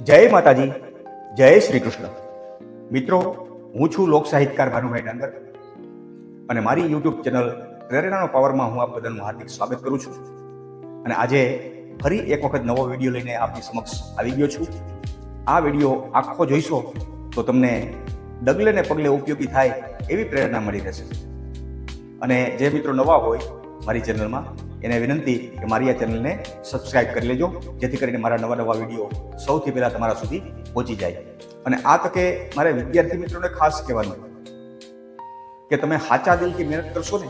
જય માતાજી, જય શ્રી કૃષ્ણ મિત્રો, હું છું લોક સાહિત્યકાર ભાનુભાઈ ડાંગર અને મારી યુટ્યુબ ચેનલ પ્રેરણાનો પાવરમાં હું આપ બધાનું હાર્દિક સ્વાગત કરું છું. અને આજે ફરી એક વખત નવો વીડિયો લઈને આપની સમક્ષ આવી ગયો છું. આ વીડિયો આખો જોઈશો તો તમને ડગલે ને પગલે ઉપયોગી થાય એવી પ્રેરણા મળી રહેશે. અને જે મિત્રો નવા હોય મારી ચેનલમાં એને વિનંતી કે મારી આ ચેનલને સબસ્ક્રાઇબ કરી લેજો, જેથી કરીને મારા નવા નવા વીડિયો સૌથી પહેલાં તમારા સુધી પહોંચી જાય. અને આ તકે મારે વિદ્યાર્થી મિત્રોને ખાસ કહેવાનું કે તમે સાચા દિલથી મહેનત કરશો ને,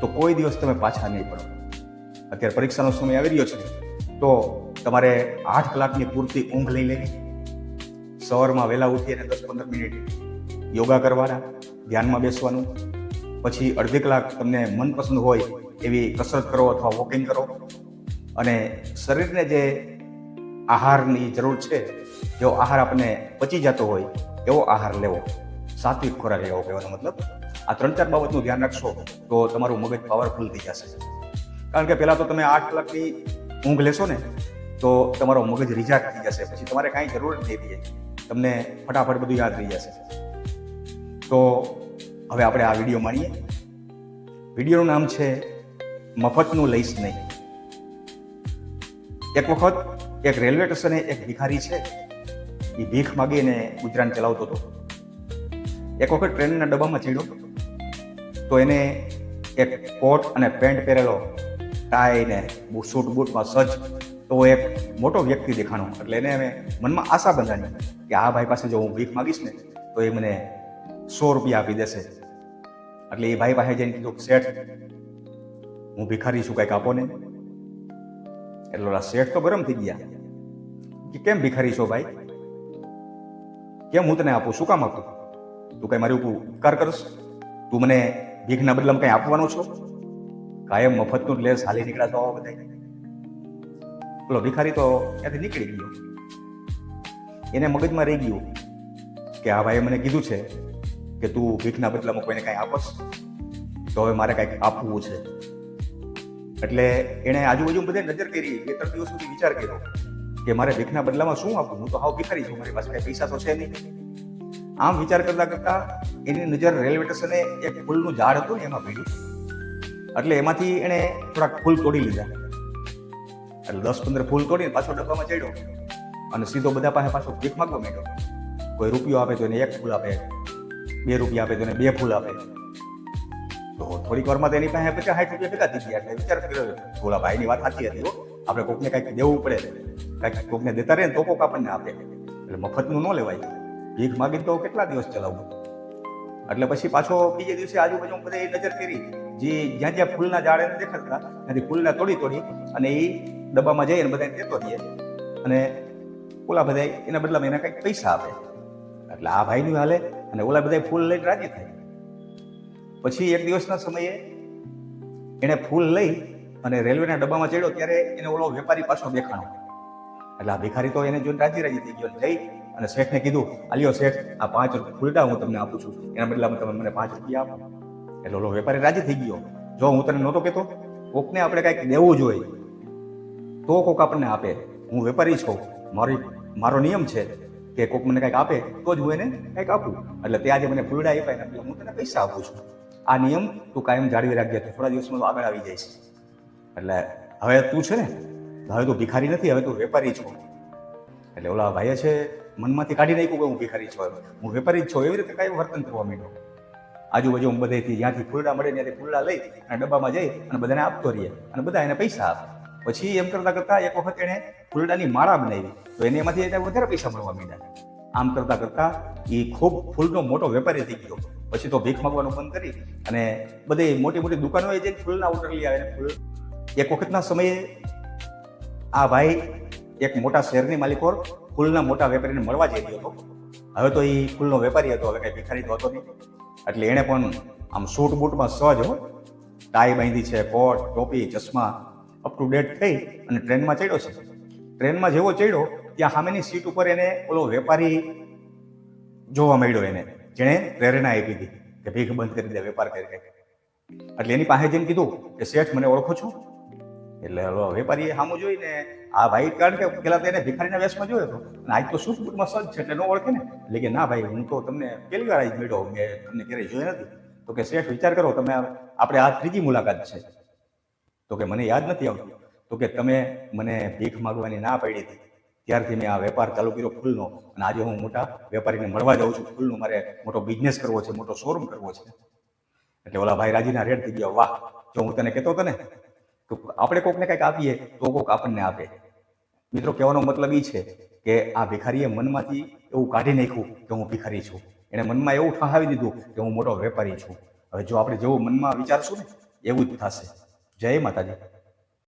તો કોઈ દિવસ તમે પાછા નહીં પડો. અત્યારે પરીક્ષાનો સમય આવી રહ્યો છે, તો તમારે આઠ કલાકની પૂરતી ઊંઘ લઈ લેવી. સવારમાં વહેલા ઉઠી અને દસ પંદર મિનિટ યોગા કરવાના, ધ્યાનમાં બેસવાનું. પછી અડધી કલાક તમને મનપસંદ હોય એવી કસરત કરો અથવા વોકિંગ કરો. અને શરીરને જે આહારની જરૂર છે, જેવો આહાર આપણને પચી જતો હોય, એવો આહાર લેવો. સાત્વિક ખોરાક લેવો કહેવાનો મતલબ. આ ત્રણ ચાર બાબતનું ધ્યાન રાખશો, તો તમારું મગજ પાવરફુલ થઈ જશે. કારણ કે પહેલાં તો તમે આઠ કલાકની ઊંઘ લેશો ને, તો તમારો મગજ રિચાર્જ થઈ જશે. પછી તમારે કાંઈ જરૂર જ નહીં રહે. તમને ફટાફટ બધું યાદ રહી જશે. તો હવે આપણે આ વીડિયો માણીએ. વિડીયોનું નામ છે મફતનું લઈશ નહીં. એક વખત એક રેલવે સ્ટેશને એક ભિખારી છે, એ ભીખ માગીને ગુજરાન ચલાવતો હતો. એક વખત ટ્રેનના ડબ્બામાં ચડ્યો. તો એને એક કોટ અને પેન્ટ પહેરેલો ટાઈ ને સૂટ બૂટમાં સજ્જ તો એક મોટો વ્યક્તિ દેખાણો. એટલે એને અમે મનમાં આશા બંધાણી કે આ ભાઈ પાસે જો હું ભીખ માગીશ ને, તો એ મને સો રૂપિયા આપી દેશે. એટલે એ ભાઈ પાસે જઈને કીધું, શેઠ હું ભિખારી છું કંઈક આપો ને એટલે ઓલા શેઠ તો ગરમ થઈ ગયા. કે કેમ ભિખારી છો ભાઈ? કેમ હું તને આપું? શું કામ આપું? તું કઈ મારી ઉપર ઉપકાર કરશ? તું મને ભીખના બદલામાં કઈ આપવાનો છો? કાયમ મફતનું લેસ હાલી નીકળ્યા તો બધા પેલો ભિખારી તો ત્યાંથી નીકળી ગયો. એને મગજમાં રહી ગયું કે આ ભાઈએ મને કીધું છે કે તું ભીખના બદલામાં કોઈને કાંઈ આપશ તો હવે મારે કાંઈક આપવું છે. એટલે એણે આજુબાજુ બધે નજર કરી, બે ત્રણ દિવસ સુધી વિચાર કર્યો કે મારે ભીખના બદલામાં શું આપવું? હું તો હાવ ભિખારી છું, મારી પાસે કાંઈ પૈસા તો છે નહીં. આમ વિચાર કરતા કરતા એની નજર રેલવે સ્ટેશને એક ફૂલનું ઝાડ હતું ને એમાં ભીડ્યું. એટલે એમાંથી એણે થોડાક ફૂલ તોડી લીધા. એટલે દસ પંદર ફૂલ તોડીને પાછો ડબ્બામાં ચડ્યો અને સીધો બધા પાસે પાછો ભીખ માગવા માંડ્યો. કોઈ રૂપિયો આપે તો એને એક ફૂલ આપે, બે રૂપિયા આપે તો એને બે ફૂલ આપે. તો થોડીક વારમાં તેની પાસે પચાસ સાઠ રૂપિયા ભેગા થઈ ગયા એટલે વિચાર કર્યો થોડા ભાઈની વાત સાચી હતી આપણે કોકને કંઈક દેવું પડે, કંઈક કોકને દેતા રહે ને તો કોક આપણને આપે. એટલે મફતનું ન લેવાય. ભીખ માગી તો કેટલા દિવસ ચલાવવું? એટલે પછી પાછો બીજે દિવસે આજુબાજુ બધે નજર કરી. જે જ્યાં જ્યાં ફૂલના ઝાડ એને દેખાતા, ત્યાંથી ફૂલને તોડી તોડી અને એ ડબ્બામાં જઈને બધાને દેતો રહીએ. અને ઓલા બધા એના બદલામાં એના કંઈક પૈસા આપે. એટલે આ ભાઈની હાલે અને ઓલા બધા ફૂલ લઈને રાજી થાય. પછી એક દિવસના સમયે એણે ફૂલ લઈ અને રેલવેના ડબ્બામાં ચડ્યો ત્યારે એને ઓલો વેપારી પાછો દેખાણો એટલે આ ભિખારી તો એને જોઈને રાજી રાજી થઈ ગયો જઈ અને શેઠને કીધું, આલ્યો શેઠ, આ પાંચ ફૂલડા હું તમને આપું છું. એના બદલામાં તમે મને પાંચ રૂપિયા આપો. એટલે ઓલો વેપારી રાજી થઈ ગયો. જો હું તને નહોતો કહેતો, કોકને આપણે કાંઈક દેવું જોઈએ તો કોક આપણને આપે. હું વેપારી છું. મારી, મારો નિયમ છે કે કોક મને કંઈક આપે, તો જ હું એને કંઈક આપું. એટલે તે આજે મને ફૂલડા આપ્યા એટલે હું તને પૈસા આપું છું. આ નિયમ તું કાયમ જાળવી રાખજે, તો થોડા દિવસમાં આગળ આવી જઈશ. એટલે હવે તું છે ને, હવે તું ભિખારી નથી, હવે તું વેપારી છો. એટલે ઓલા ભાઈએ છે, મનમાંથી કાઢી નાખ્યું કે હું ભિખારી છું. હું વેપારી જ છું, એવી રીતે કાંઈ વર્તન કરવા માંડ્યો. આજુબાજુ હું બધેથી જ્યાંથી ફૂલડા મળે ત્યાંથી ફૂલડા લઈ અને ડબ્બામાં જઈ અને બધાને આપતો રહીએ અને બધા એને પૈસા આપે. પછી એમ કરતાં કરતાં એક વખત એણે ફૂલડાની માળા બનાવી. તો એને એમાંથી એને વધારે પૈસા મળવા માંડ્યા. આમ કરતાં કરતાં એ ખૂબ ફૂલનો મોટો વેપારી થઈ ગયો. પછી તો ભીખ માંગવાનું બંધ કરી અને બધી મોટી મોટી દુકાનોએ જઈને ફૂલના ઓર્ડર લઈ આવે ફૂલ. એક વખતના સમયે આ ભાઈ એક મોટા શહેરની માલિકો ફૂલના મોટા વેપારીને મળવા જઈ રહ્યો હતો. હવે તો એ ફૂલનો વેપારી હતો, હવે કંઈ ભિખારી તો હતો નહીં. એટલે એણે પણ આમ સૂટ બૂટમાં સહજ હો. ટાઈ બાંધી છે, કોટ, ટોપી, ચશ્મા અપ ટુ ડેટ થઈ અને ટ્રેનમાં ચડ્યો છે. ટ્રેનમાં જેવો ચડ્યો, ત્યાં સામેની સીટ ઉપર એને ઓલો વેપારી જોવા મળ્યો એને. જેણે પ્રેરણા આપી હતી કે ભીખ બંધ કરી દે, વેપાર કરી દે. એટલે એની પાસે જઈને કીધું કે, શેઠ, મને ઓળખો છો? એટલે હલો વેપારીએ સામું જોઈને આ ભાઈ કારણ કે પેલા તો એને ભિખારીના વેશમાં જોયો હતો. અને આજ તો સુખ બુટમાં સજ છે એટલે ન ઓળખે ને? એટલે કે, ના ભાઈ, હું તો તમને પેલી વાર આજ મળ્યો મેં તમને ક્યારેય જોયો નથી. તો કે, શેઠ, વિચાર કરો, તમે આપણે આ ત્રીજી મુલાકાત છે. તો કે, મને યાદ નથી આવતું. તો કે, તમે મને ભીખ માગવાની ના પાડી હતી. ત્યારથી મેં આ વેપાર ચાલુ કર્યો ફૂલનો અને આજે હું મોટા વેપારીને મળવા જાઉં છું. ફૂલનો મારે મોટો બિઝનેસ કરવો છે, મોટો શોરૂમ કરવો છે. એટલે ઓલા ભાઈ રાજીના રેડ થઈ ગયા. વાહ, જો હું તને કહેતો હતો ને, તો આપણે કોકને કંઈક આપીએ, તો કોક આપણને આપે. મિત્રો, કહેવાનો મતલબ એ છે કે આ ભિખારીએ મનમાંથી એવું કાઢી નાખ્યું કે હું ભિખારી છું. એણે મનમાં એવું ઠહાવી દીધું કે હું મોટો વેપારી છું. હવે જો આપણે જેવું મનમાં વિચારશું ને, એવું જ થશે. જય માતાજી.